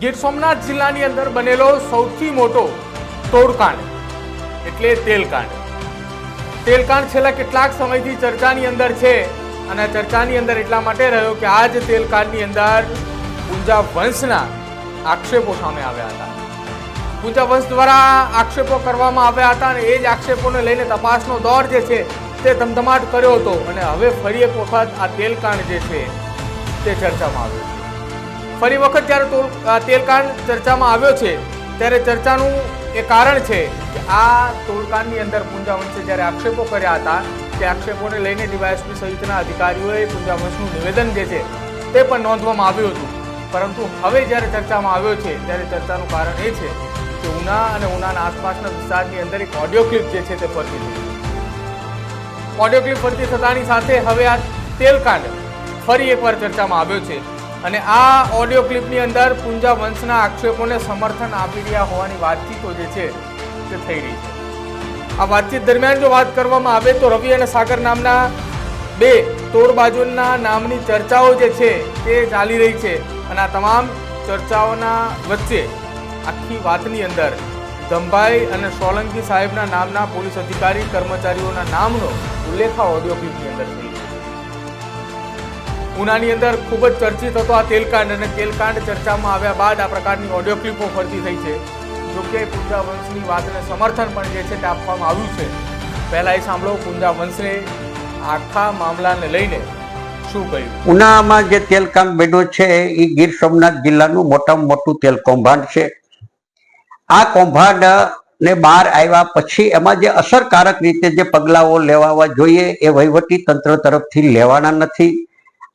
ગીર સોમનાથ જિલ્લાની અંદર બનેલો સૌથી મોટો તોડકાંડ, એટલે તેલકાંડ. તેલકાંડ છેલ્લા કેટલાક સમયથી ચર્ચાની અંદર છે અને ચર્ચાની અંદર એટલા માટે રહ્યો કે આ જ તેલકાંડની અંદર પૂંજા વંશના આક્ષેપો સામે આવ્યા હતા. પૂંજા વંશ દ્વારા આક્ષેપો કરવામાં આવ્યા હતા અને એ જ આક્ષેપોને લઈને તપાસનો દોર જે છે તે ધમધમાટ કર્યો હતો અને હવે ફરી એક વખત આ તેલકાંડ જે છે તે ચર્ચામાં આવ્યો ફરી વખત જ્યારે તોલ તેલકાંડ ચર્ચામાં આવ્યો છે, ત્યારે ચર્ચાનું એ કારણ છે કે આ તોડકાંડની અંદર પૂંજાવંશે જ્યારે આક્ષેપો કર્યા હતા, તે આક્ષેપોને લઈને ડીવાયએસપી સહિતના અધિકારીઓએ પૂંજાવંશનું નિવેદન જે છે, તે પણ નોંધવામાં આવ્યું હતું. પરંતુ હવે જ્યારે ચર્ચામાં આવ્યો છે, ત્યારે ચર્ચાનું કારણ એ છે કે ઉના અને ઉનાના આસપાસના વિસ્તારની અંદર એક ઓડિયો ક્લિપ જે છે, તે ફરતી હતી. ઓડિયો ક્લિપ ફરતી થતાની સાથે હવે આ તેલકાંડ ફરી એકવાર ચર્ચામાં આવ્યો છે. અને આ ઓડિયો ક્લિપની અંદર પૂંજા વંશના આક્ષેપોને સમર્થન આપી રહ્યા હોવાની વાતચીતો જે છે તે થઈ રહી છે. આ વાતચીત દરમિયાન જો વાત કરવામાં આવે તો રવિ અને સાગર નામના બે તોડબાજુના નામની ચર્ચાઓ જે છે તે ચાલી રહી છે અને આ તમામ ચર્ચાઓના વચ્ચે આખી વાતની અંદર ધંભાઈ અને સોલંકી સાહેબના નામના પોલીસ અધિકારી કર્મચારીઓના નામનો ઉલ્લેખ આ ઓડિયો ક્લિપની અંદર છે. ઉનાની અંદર ખૂબ જ ચર્ચિત હતો આ તેલકાંડ અને તેલકાંડ ચર્ચામાં આવ્યા બાદ આ પ્રકારની ઓડિયો ક્લિપો ફરતી થઈ છે. જોકે પૂંજા વંશની વાતને સમર્થન પણ જે છે તે આપવામાં આવ્યું છે. પહેલાં એ સાંભળો, પૂંજા વંશે આખા મામલાને લઈને શું કહ્યું? ઉનામાં જે તેલકામ બન્યું છે, એ ગીર સોમનાથ જિલ્લાનું મોટામાં મોટું તેલ કૌભાંડ છે. આ કૌભાંડ ને બહાર આવ્યા પછી એમાં જે અસરકારક રીતે જે પગલાઓ લેવા જોઈએ, એ વહીવટી તંત્ર તરફથી લેવાના નથી.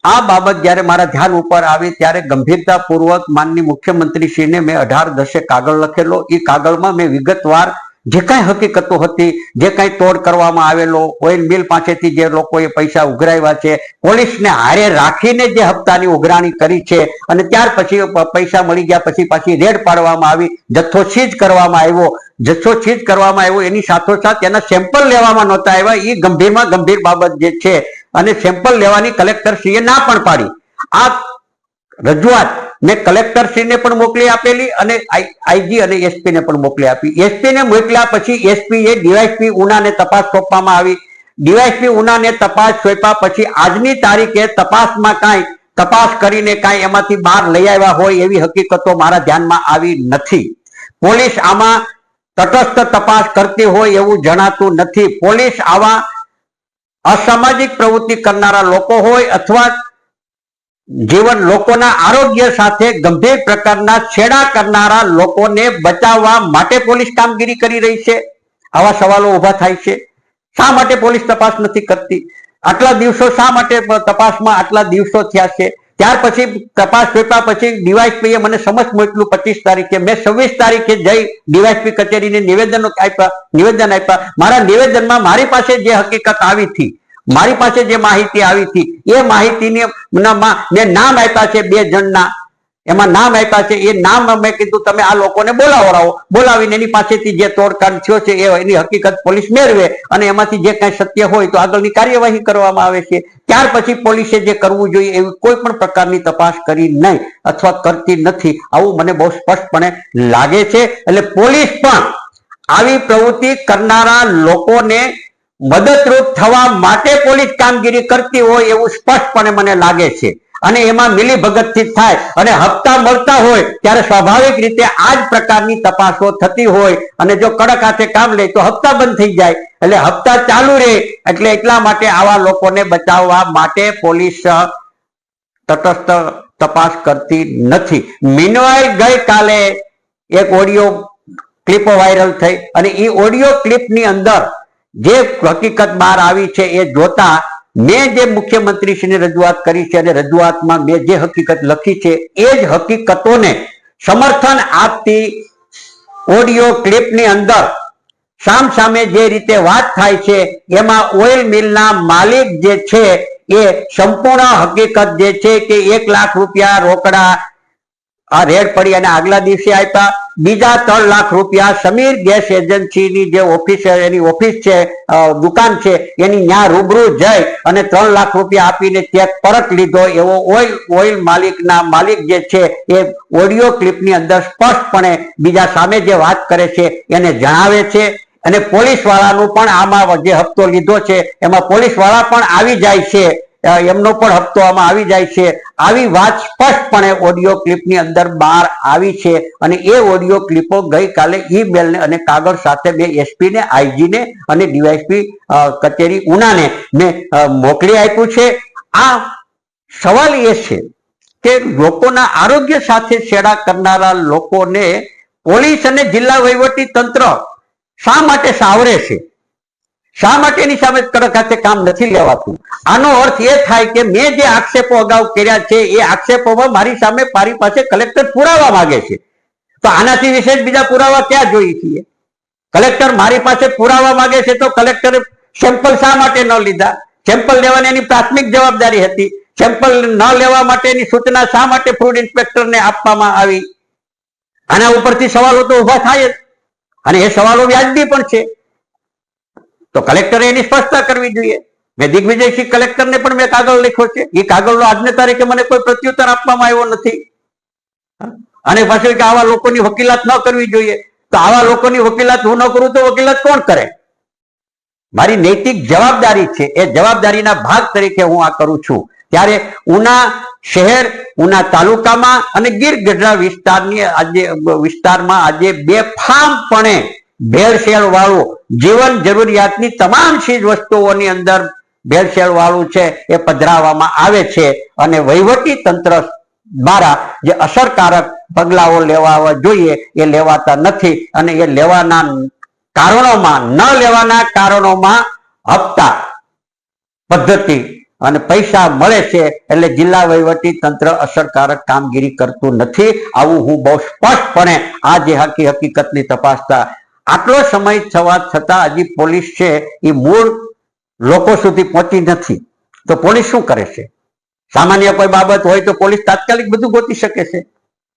આ બાબત જ્યારે મારા ધ્યાન ઉપર આવી ત્યારે ગંભીરતાપૂર્વક માનની મુખ્યમંત્રીશ્રીને મેં અઢાર દશે કાગળ લખેલો. એ કાગળમાં મેં વિગતવાર જે કાંઈ હકીકતો હતી, જે કાંઈ તોડ કરવામાં આવેલો ઓઇલ મિલ પાસેથી જે લોકોએ પૈસા ઉઘરાવ્યા છે, પોલીસને હારે રાખીને જે હપ્તાની ઉઘરાણી કરી છે અને ત્યાર પછી પૈસા મળી ગયા પછી પાછી રેડ પાડવામાં આવી, જથ્થો સીઝ કરવામાં આવ્યો. જથ્થો સીઝ કરવામાં આવ્યો, એની સાથોસાથ એના સેમ્પલ લેવામાં નહોતા આવ્યા. એ ગંભીરમાં ગંભીર બાબત જે છે અને સેમ્પલ લેવાની કલેક્ટરશ્રીએ ના પણ પાડી. આ રજૂઆત મેં કલેક્ટરશ્રીને પણ મોકલી આપેલી અને આઈજી અને એસપી ને પણ મોકલી આપી. એસપી ને મોકલ્યા પછી એસપી એ ડીવાયસપી ઉનાને તપાસ સોંપવામાં આવી. ડીવાયસપી ઉનાને તપાસ સોંપ્યા પછી આજની તારીખે તપાસમાં કાંઈ તપાસ કરીને કાંઈ એમાંથી બહાર લઈ આવ્યા હોય એવી હકીકતો મારા ધ્યાનમાં આવી નથી. પોલીસ આમાં તટસ્થ તપાસ કરતી હોય એવું જણાતું નથી. પોલીસ આવા અસામાજિક પ્રવૃત્તિ કરનારા લોકો હોય અથવા જીવન લોકોના આરોગ્ય સાથે ગંભીર પ્રકારના છેડા કરનારા લોકોને બચાવવા માટે પોલીસ કામગીરી કરી રહી છે. આવા સવાલો ઊભા થાય છે. શા માટે પોલીસ તપાસ નથી કરતી? આટલા દિવસો શા માટે તપાસમાં આટલા દિવસો થયા છે? ત્યાર પછી તપાસ સોંપ્યા પછી ડીવાયસપીએ મને સમજ મોકલું પચીસ તારીખે. મેં છવ્વીસ તારીખે જઈ ડીવાયસપી કચેરીને નિવેદનો આપ્યા, નિવેદન આપ્યા. મારા નિવેદનમાં મારી પાસે જે હકીકત આવી હતી, મારી પાસે જે માહિતી આવી હતી, એ માહિતીની મેં નામ આપ્યા છે બે જણના. એમાં નામ આપ્યા છે, એ નામ મેં કીધું, તમે આ લોકોને બોલાવડાવો. બોલાવીને એની પાસેથી જે તોડકાંડ થયો છે એની હકીકત પોલીસ મેળવે અને એમાંથી જે કાંઈ સત્ય હોય તો આગળની કાર્યવાહી કરવામાં આવે છે. ત્યાર પછી પોલીસે જે કરવું જોઈએ એવી કોઈ પણ પ્રકારની તપાસ કરી નહીં અથવા કરતી નથી. આવું મને બહુ સ્પષ્ટપણે લાગે છે. એટલે પોલીસ પણ આવી પ્રવૃત્તિ કરનારા લોકોને મદદરૂપ થવા માટે પોલીસ કામગીરી કરતી હોય એવું સ્પષ્ટપણે મને લાગે છે. અને એમાં મિલી ભગતથી થાય. અને હપ્તા મળતા હોય, ત્યારે સ્વાભાવિક રીતે આ જ પ્રકારની તપાસો થતી હોય. અને જો કડક હાથે કામ લે, તો હપ્તા બંધ થઈ જાય. એટલે હપ્તા ચાલુ રહે, એટલે એટલા માટે આવા લોકોને બચાવવા માટે પોલીસ તટસ્થ તપાસ કરતી નથી. મીનવાઈ ગઈકાલે એક ઓડિયો ક્લિપો વાયરલ થઈ. અને એ ઓડિયો ક્લિપની અંદર જે હકીકત બહાર આવી છે, એ જોતા મેં જે મુખ્યમંત્રીશ્રીને રજૂઆત કરી છે અને રજૂઆતમાં મેં જે હકીકત લખી છે, એ જ હકીકતોને સમર્થન આપતી ઓડિયો ક્લિપની અંદર સામ સામે જે રીતે વાત થાય છે, એમાં ઓઇલ મિલના માલિક જે છે, એ સંપૂર્ણ હકીકત જે છે કે એક લાખ રૂપિયા રોકડા આ રેડ પડી અને આગલા દિવસે આપ્યા. બીજા ત્રણ લાખ રૂપિયા સમીર ગેસ એજન્સીની જે ઓફિસ, એની ઓફિસ છે દુકાન છે, એની ત્યાં રૂબરૂ જઈ અને ત્રણ લાખ રૂપિયા આપીને ચેક પરત લીધો. એવો ઓઇલ ઓઇલ માલિકના માલિક જે છે, એ ઓડિયો ક્લિપની અંદર સ્પષ્ટપણે બીજા સામે જે વાત કરે છે, એને જણાવે છે. અને પોલીસ વાળાનું પણ આમાં જે હપ્તો લીધો છે, એમાં પોલીસવાળા પણ આવી જાય છે. એમનો પણ હપ્તો આમાં આવી જાય છે. આવી વાત સ્પષ્ટપણે ઓડિયો ક્લિપની અંદર બહાર આવી છે અને એ ઓડિયો ક્લિપો ગઈકાલે ઈમેલને અને કાગળ સાથે મેં એસપીને આઈજીને અને ડીવાયસપી કચેરી ઉનાને મેં મોકલી આપ્યું છે. આ સવાલ એ છે કે લોકોના આરોગ્ય સાથે છેડા કરનારા લોકોને પોલીસ અને જિલ્લા વહીવટી તંત્ર શા માટે સાવરે છે? શા માટેની સામે હાથે કામ નથી લેવાતું? આનો અર્થ એ થાય કે મેં જે આક્ષેપો અગાઉ કર્યા છે, એ આક્ષેપોમાં મારી સામે મારી પાસે કલેક્ટર પુરાવા માંગે છે. તો આનાથી વિશેષ બીજા પુરાવા ક્યાં જોઈએ છીએ? કલેક્ટર મારી પાસે પુરાવા માંગે છે તો કલેક્ટરે સેમ્પલ શા માટે ન લીધા? સેમ્પલ લેવાની એની પ્રાથમિક જવાબદારી હતી. સેમ્પલ ન લેવા માટેની સૂચના શા માટે ફૂડ ઇન્સ્પેક્ટરને આપવામાં આવી? આના ઉપરથી સવાલો તો ઊભા થાય જ. અને એ સવાલો વ્યાજબી પણ છે. તો કલેક્ટરે એની સ્પષ્ટતા કરવી જોઈએ. મેં દિગ્વિજયસિંહ કલેક્ટરને પણ મેં કાગળ લખ્યો છે. એ કાગળનો આજની તારીખે મને કોઈ પ્રત્યુત્તર આપવામાં આવ્યો નથી. અને પાછું કે આવા લોકોની વકીલાત ન કરવી જોઈએ. તો આવા લોકોની વકીલાત હું ન કરું તો વકીલાત કોણ કરે? મારી નૈતિક જવાબદારી છે. એ જવાબદારીના ભાગ તરીકે હું આ કરું છું. ત્યારે ઉના શહેર, ઉના તાલુકામાં અને ગીર ગઢડા વિસ્તારની આજે વિસ્તારમાં આજે બેફામપણે ભેળસેળ વાળું જીવન જરૂરિયાતની તમામ ચીજ વસ્તુઓની અંદર ભેળસેળ વાળું છે, એ પધરાવવામાં આવે છે અને વહીવટી તંત્ર દ્વારા જે અસરકારક પગલાઓ લેવા જોઈએ, એ લેવાતા નથી અને એ લેવાના કારણોમાં, ન લેવાના કારણોમાં હપ્તા પદ્ધતિ અને પૈસા મળે છે એટલે જિલ્લા વહીવટી તંત્ર અસરકારક કામગીરી કરતું નથી. આવું હું બહુ સ્પષ્ટપણે આ જે હકી હકીકતની તપાસતા આટલો સમય થવા છતાં હજી પોલીસ છે, એ મૂળ લોકો સુધી પહોંચી નથી. તો પોલીસ શું કરે છે? સામાન્ય કોઈ બાબત હોય તો પોલીસ તાત્કાલિક બધું ગોતી શકે છે,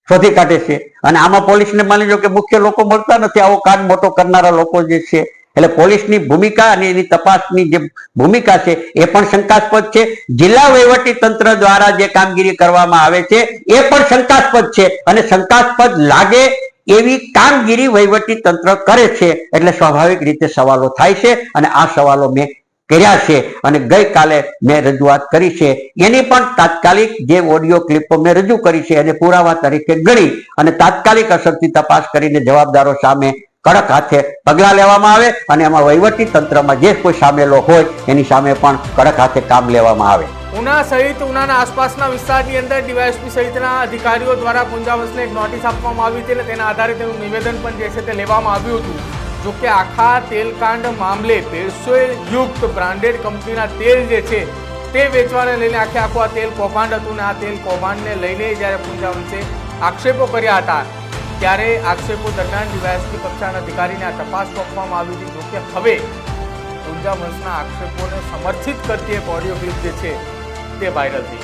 શોધી કાઢે છે. અને આમાં પોલીસને માની લો કે મુખ્ય લોકો મળતા નથી, આવો કાન મોટો કરનારા લોકો જે છે, એટલે પોલીસની ભૂમિકા અને એની તપાસની જે ભૂમિકા છે, એ પણ શંકાસ્પદ છે. જિલ્લા વહીવટી તંત્ર દ્વારા જે કામગીરી કરવામાં આવે છે, એ પણ શંકાસ્પદ છે. અને શંકાસ્પદ લાગે એવી કામગીરી વહીવટી તંત્ર કરે છે. એટલે સ્વાભાવિક રીતે સવાલો થાય છે અને આ સવાલો મેં કર્યા છે અને ગઈકાલે મેં રજૂઆત કરી છે. એની પણ તાત્કાલિક જે ઓડિયો ક્લિપો મેં રજૂ કરી છે એને પુરાવા તરીકે ગણી અને તાત્કાલિક અસરથી તપાસ કરીને જવાબદારો સામે કડક હાથે પગલાં લેવામાં આવે અને એમાં વહીવટી તંત્રમાં જે કોઈ સામેલો હોય એની સામે પણ કડક હાથે કામ લેવામાં આવે. ઉના સહિત ઉનાના આસપાસના વિસ્તારની અંદર ડીવાયએસપી સહિતના અધિકારીઓ દ્વારા પુંજાવસને એક નોટિસ આપવામાં આવી હતી અને તેના આધારે તેનું નિવેદન પણ જે છે તે લેવામાં આવ્યું હતું. જો કે આખા તેલકાંડ મામલે ભેળસેળ યુક્ત બ્રાન્ડેડ કંપનીના તેલ જે છે તે વેચવાને લઈને આખે આખું આ તેલ કૌભાંડ હતું અને આ તેલ કૌભાંડને લઈને જ્યારે પુંજાવંશે આક્ષેપો કર્યા હતા ત્યારે આક્ષેપો દરમિયાન ડીવાયએસપી કક્ષાના અધિકારીને આ તપાસ સોંપવામાં આવી હતી. જોકે હવે ઊંઝા વંશના આક્ષેપોને સમર્થિત કરતી એક ઓડિયો ક્લિપ જે છે તે વાયરલ થઈ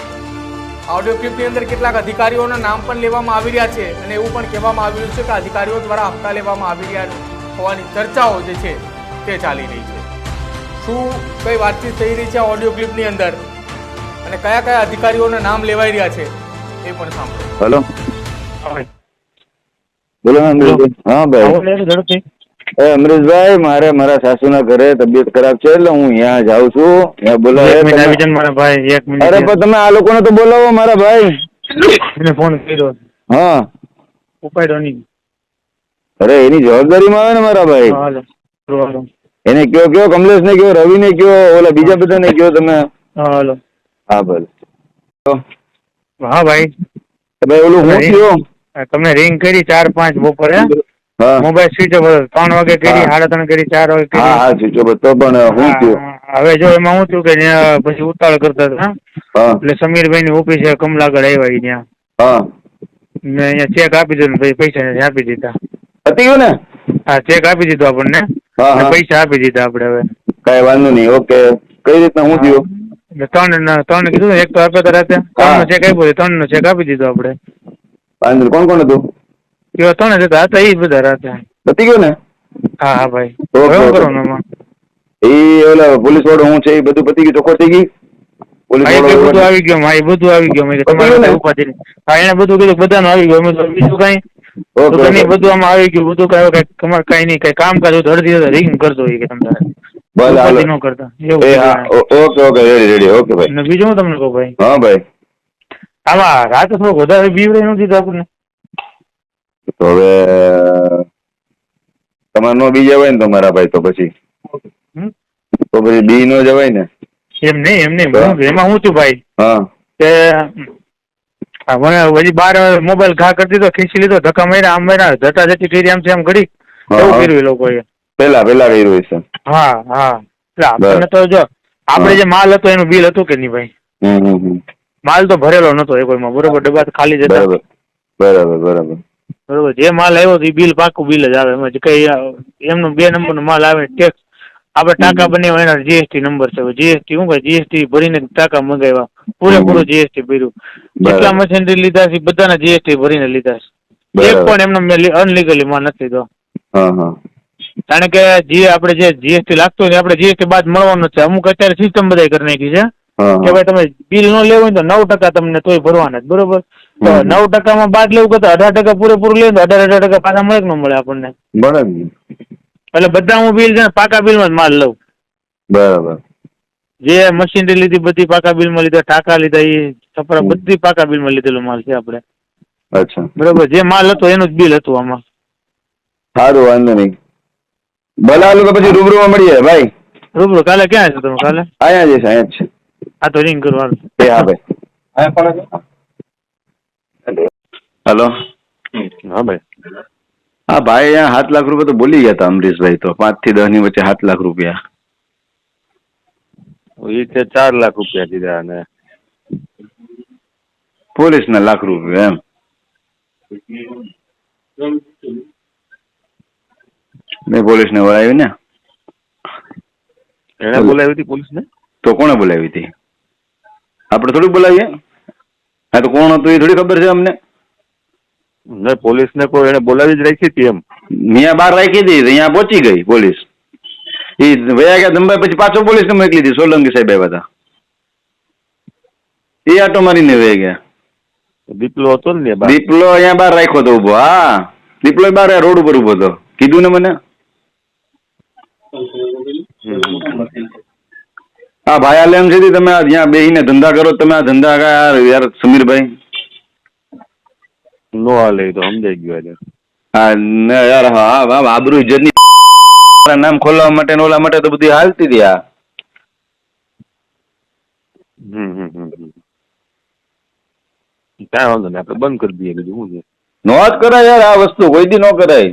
ઓડિયો ક્લિપની અંદર કેટલાક અધિકારીઓના નામ પણ લેવામાં આવી રહ્યા છે અને એવું પણ કહેવામાં આવી રહ્યું છે કે અધિકારીઓ દ્વારા હપ્તા લેવામાં આવી રહ્યા હોવાની ચર્ચાઓ જે છે તે ચાલી રહી છે. શું કઈ વાતચીત થઈ રહી છે આ ઓડિયો ક્લિપની અંદર? અને કયા કયા અધિકારીઓના નામ લેવાઈ રહ્યા છે એ પણ સાંભળો. હેલો. બોલો અમરેશભાઈ હા ભાઈ. એ અમરેશભાઈ મારે મારા સાસુના ઘરે તબિયત ખરાબ છે એટલે હું અહીંયા જાઉં છું. બોલાવે. મિનિટ અરે પણ તમે આ લોકોને તો બોલાવો મારા ભાઈ. એને ફોન કર્યો. હા. ઉપાડ્યો નહીં. અરે એની જવાબદારીમાં આવે ને મારા ભાઈ. એને કયો કયો કમલેશ ને કયો રવિ ને કયો ઓલા બીજા બધા ને કયો તમે? હા ભલે હા ભાઈ. ભાઈ. ઓલું હું અરે. તમને રિંગ કરી ચાર પાંચ બપોરે મોબાઈલ સ્વિચ ઓફ હતો. ત્રણ વાગે કરી સાડા ત્રણ કરી ચાર વાગે કરી. હા હા ચીચો તો પણ હું થયું. હવે જો એમાં હું થયું કે પછી ઉતાળ કરતા હતા એટલે સમીરભાઈ ની ઓફિસે કમલાગઢ આવ્યા ત્યાં. હા. ને અહીંયા ચેક આપી દીધો ને પછી પૈસા આપી દીધા. પતી ગયું ને? હા ચેક આપી દીધો આપણને. પૈસા આપી દીધા આપણે હવે. કઈ વાંધો નહીં. ઓકે. કઈ રીતના હું થયું? ત્રણ ત્રણ કીધું એક તો આપ્યો હતા રાતે. ત્રણ નો ચેક આપ્યો ત્રણ નો ચેક આપી દીધો આપણે. વાંધો કોણ કોણ હતું? કેવા ત્રણ જ હતા હતા એ બધા રાતે. પતી ગયું ને? હા હા ભાઈ. હવે શું કરવાનું એમાં? એ ઓલા પોલીસ વાળો હું છે એ બધું પતી ગયું ચોખ્ખો થઈ ગઈ? પોલીસ બધું આવી ગયું હા એ બધું આવી ગયું મેં તમારે ઉપાધિ હા એને બધું કીધું બધાનું આવી ગયું અમે બીજું કઈ. ઓકે. બધું આમાં આવી ગયું બધું કઈ કઈ તમારે કઈ નહીં કઈ કામ તો અડધી રિંગ કરજો એ કે તમારે ભલે હાલો. કરતા okay okay ready ready okay ભાઈ. બીજું હું તમને કહું ભાઈ? હા ભાઈ. આમાં રાતે થોડુંક વધારે બીવડે નથી દીધું આપણને. તો હવે તમારે નો બી જવાય ને તમારા ભાઈ તો પછી. તો પછી બી નો જવાય ને. એમ નહીં એમ નહીં. એમાં હું છું ભાઈ? હા. કે મને પછી બાર મોબાઈલ ઘા કરી દીધો ખીંચી લીધો ધક્કા માર્યા આમ માર્યા જતા જતી કરી આમ છે ઘડી હા, એવું કર્યું એ લોકોએ. પેલા પેલા કર્યું હશે. હા હા. એટલે આપણને તો જો આપણે જે માલ હતો એનું બિલ હતું કે નહીં ભાઈ? હમ હમ. માલ તો ભરેલો નતો એ કોઈમાં. બરોબર ડબ્બા ખાલી જ હતા. બરાબર. બરાબર બરાબર. બરોબર જે માલ આવ્યો તો એ બિલ પાકું બિલ જ આવે. એમાં કઈ એમનો બે નંબરનો માલ આવે ટેક્સ આપણે ટાકા બનાવ્યા એના જીએસટી નંબર છે. જીએસટી શું કહે? જીએસટી ભરીને ટાંકા મંગાવ્યા. પૂરેપૂરું જીએસટી ભર્યું. જેટલા મશીનરી લીધા છે બધાના જીએસટી ભરીને લીધા છે. એક પણ એમનો મેં અનલીગલી માં નથી લીધો હા કારણ કે જે આપણે જે જીએસટી લાગતું હોય ને આપણે જીએસટી બાદ મળવાનું છે. અમુક અત્યારે સિસ્ટમ બધાય કરી નાખી છે. કે ભાઈ તમે બિલ ન લેવું હોય તો નવ ટકા તમને તોય ભરવાના જ બરોબર? તો. નવ ટકામાં બાદ લેવું કરતા અઢાર ટકા પૂરેપૂરું લે તો અઢાર અઢાર ટકા પાછા મળે કે ન મળે આપણને? બરાબર એટલે બધા હું બિલ છે પાકા બિલમાં જ માલ લઉં. બરાબર. જે મશીનરી લીધી બધી પાકા બિલમાં લીધા ટાંકા લીધા એ છપરા બધી પાકા બિલમાં લીધેલો માલ છે આપણે. અચ્છા. બરોબર જે માલ હતો એનું જ બિલ હતું આમાં. સારું વાંધો નહીં. ભલે હાલો તો પછી રૂબરૂમાં મળીએ ભાઈ. રૂબરૂ કાલે ક્યાં છો તમે કાલે? અહીંયા જઈશ અહીંયા જ છે. આ તો રિંગ કરવાનું એ હા ભાઈ હેલો હા ભાઈ. હા ભાઈ અહીંયા સાત લાખ રૂપિયા તો બોલી ગયા હતા અમરીશભાઈ તો. પાંચથી દસની વચ્ચે સાત લાખ રૂપિયા. એ છે ચાર લાખ રૂપિયા દીધા અને. પોલીસ ના લાખ રૂપિયા એમ. મેં પોલીસ ને વળાવી ને. એને બોલાવી હતી પોલીસ ને તો કોને બોલાવી હતી? આપણે થોડું બોલાવીએ? હા તો કોણ હતું એ થોડી ખબર છે અમને? પોલીસ ને કોઈ એને બોલાવી જ રાખી હતી એમ. અહીંયા બહાર રાખી હતી અહીંયા પહોંચી ગઈ પોલીસ. એ વયા ગયા દંબાઈ પછી પાછો પોલીસ ને મોકલી હતી સોલંકી સાહેબ આવ્યા હતા એ આટો મારીને વહી ગયા. દીપલો હતો ને દીપલો અહીંયા બહાર રાખ્યો હતો ઊભો હા. દીપલો બહાર રોડ ઉપર ઊભો હતો. કીધું ને મને? હા ભાઈ હાલે એમ છે તમે અહીંયા બેહીને ધંધા કરો તમે આ ધંધા યાર યાર સમીરભાઈ? નો હાલે તો સમજાઈ ગયો એટલે હા ને યાર હા હા આબરૂ ઇજ્જતની નામ ખોલવા માટે ને ઓલા માટે તો બધી હાલતી હતી આ. હમ હમ હમ. કાંઈ વાંધો નહીં આપણે બંધ કરી દઈએ બીજું શું છે? નો જ કરાય યાર આ વસ્તુ કોઈ દી ન કરાય.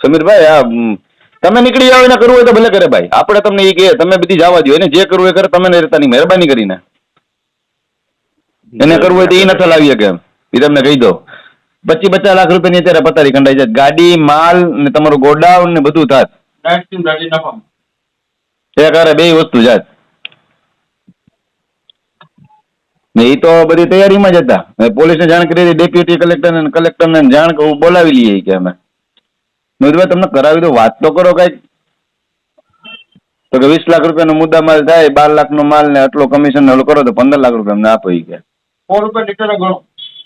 સમીરભાઈ આ તમે નીકળી જાવ એને કરવું હોય તો ભલે કરે ભાઈ. આપણે તમને એ કહે તમે બધી જવા દો એને જે કરવું એ કરે તમે રહેતા નહીં મહેરબાની કરીને. એને કરવું હોય તો એ નથી લાવી શકે એ તમને કહી દો પચીસ પચાસ લાખ રૂપિયાની અત્યારે પતારી કંડાઈ જાય ગાડી માલ ને તમારું ગોડાઉન ને બધું થાત એ કરે બે વસ્તુ જાત ને એ તો બધી તૈયારીમાં જ હતા. પોલીસને જાણ કરી હતી ડેપ્યુટી કલેક્ટર ને કલેક્ટરને જાણ બોલાવી લઈએ કે અમે. મેં તમને કરાવી દો વાત તો કરો કંઈક. તો કે વીસ લાખ રૂપિયાનો મુદ્દા માલ થાય બાર લાખનો માલ ને આટલો કમિશન ઓલું કરો તો પંદર લાખ રૂપિયા અમને આપો કે.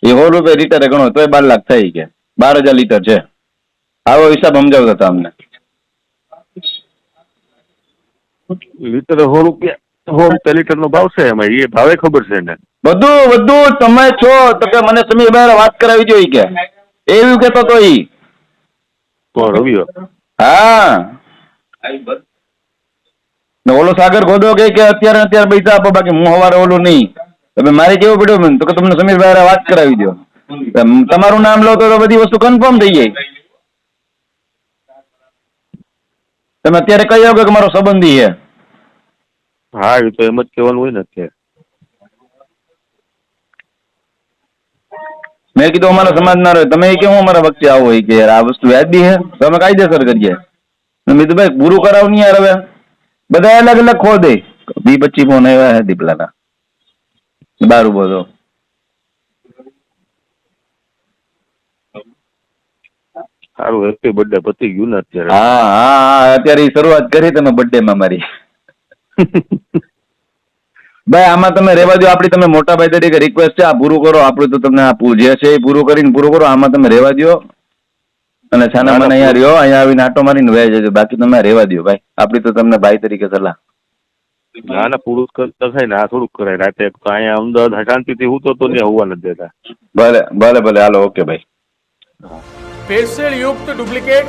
એ સો રૂપિયા લીટરે ગણો તોય બાર લાખ થઈ કે. બાર હજાર લીટર છે. આવો હિસાબ સમજાવતા હતા અમને. લીટર સો રૂપિયા સો રૂપિયા લીટર નો ભાવ છે એમાં? એ ભાવે ખબર છે ને બધું બધું તમે છો. તો કે મને સમીરભાઈ વાત કરાવી દો કે. એવું કેતો તો ઈ. તો રવિઓ હા ને ઓલો સાગર ખોદો કે કે અત્યારે ને અત્યારે પૈસા આપો બાકી હું હવારે ઓલું નહીં તમે મારે કેવું પડ્યું મને તો કે તમને સમીરભાઈ હારે વાત કરાવી દો તમ- તમારું નામ લો તો તો બધી વસ્તુ કન્ફર્મ થઈ જાય તમે અત્યારે કહી આવો કે મારો સંબંધી છે હા એ તો એમ જ કહેવાનું હોય ને અત્યારે મેં કીધું અમારા સમાજ ના રહ્યો તમે કેવું અમારા વખતે આવો? હોય કે યાર આ વસ્તુ વ્યાજબી છે. તો અમે કાયદેસર કરીએ. મેં કીધું ભાઈ પૂરું કરાવ નહીં યાર હવે. બધા અલગ અલગ ખો દે. બી પચી ફોન આવ્યા છે દીપલાના. બાર ઊભો તો સારું હેપી બર્થડે પતી ગયું ને અત્યારે. હા હા હા અત્યારે શરૂઆત કરી તમે બર્થડે માં મારી. ભાઈ આમાં તમે રેવા દો આપણી તમે મોટા ભાઈ તરીકે રિક્વેસ્ટ છે આ પૂરું કરો. આપણું તો તમને આપવું જે છે એ પૂરું કરીને પૂરું કરો. આમાં તમે રહેવા દો અને છાના મને અહીંયા રહ્યો. અહીંયા આવીને આટો મારીને વહી જજો. બાકી તમે રેવા દો ભાઈ. આપણી તો તમને ભાઈ તરીકે સલાહ. ના ના પૂરું કરતા થાય ને. આ થોડુંક કરાય. રાતે તો અહીંયા અમદાવાદ શાંતિથી હું તો ને હોવા નથી દેતા. ભલે ભલે ભલે. હાલો ઓકે ભાઈ. ભેળસેળ યુક્ત ડુપ્લિકેટ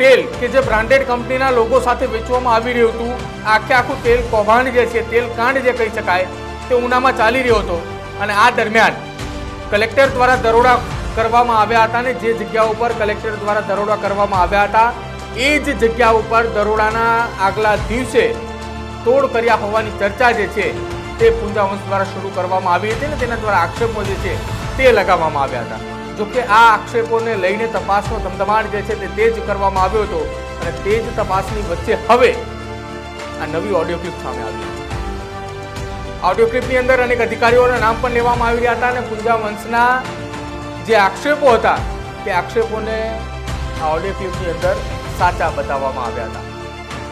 તેલ કે જે બ્રાન્ડેડ કંપનીના લોગો સાથે વેચવામાં આવી રહ્યું હતું, આખે આખું તેલ કૌભાંડ જે છે, તેલ કાંડ જે કહી શકાય, તે ઉનામાં ચાલી રહ્યો હતો. અને આ દરમિયાન કલેક્ટર દ્વારા દરોડા કરવામાં આવ્યા હતા અને જે જગ્યા ઉપર કલેક્ટર દ્વારા દરોડા કરવામાં આવ્યા હતા, એ જ જગ્યા ઉપર દરોડાના આગલા દિવસે તોડ કર્યા હોવાની ચર્ચા જે છે, તે પૂંજા વંશ દ્વારા શરૂ કરવામાં આવી હતી અને તેના દ્વારા આક્ષેપો જે છે, તે લગાવવામાં આવ્યા હતા. જોકે આ આક્ષેપોને લઈને તપાસનો ધમધમાટ જે છે તે તેજ કરવામાં આવ્યો હતો અને તેજ તપાસની વચ્ચે હવે આ નવી ઓડિયો ક્લિપ સામે આવી. ઓડિયો ક્લિપની અંદર અનેક અધિકારીઓના નામ પણ લેવામાં આવી રહ્યા હતા અને પૂંજા વંશના જે આક્ષેપો હતા તે આક્ષેપોને આ ઓડિયો ક્લિપની અંદર સાચા બતાવવામાં આવ્યા હતા.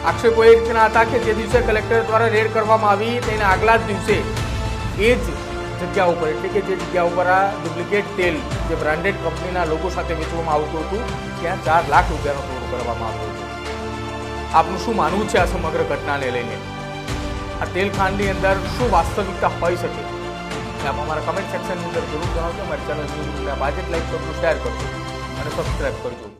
આક્ષેપો એ રીતના હતા કે જે દિવસે કલેક્ટર દ્વારા રેડ કરવામાં આવી તેના આગલા જ દિવસે એ જ જગ્યા ઉપર, એટલે કે જે જગ્યા ઉપર આ ડુપ્લિકેટ તેલ જે બ્રાન્ડેડ કંપનીના લોકો સાથે વેચવામાં આવતું હતું, ત્યાં ચાર લાખ રૂપિયાનો ટોળો કરવામાં આવ્યો હતો. આપનું શું માનવું છે આ સમગ્ર ઘટનાને લઈને? આ તેલ ખાંડની અંદર શું વાસ્તવિકતા હોઈ શકે? આપ અમારા કમેન્ટ સેક્શનની અંદર જરૂર જણાવજો, અમારી ચેનલ ન્યૂઝ બાજેટ લાઈક કરજો શેર કરજો, અને સબસ્ક્રાઈબ કરજો.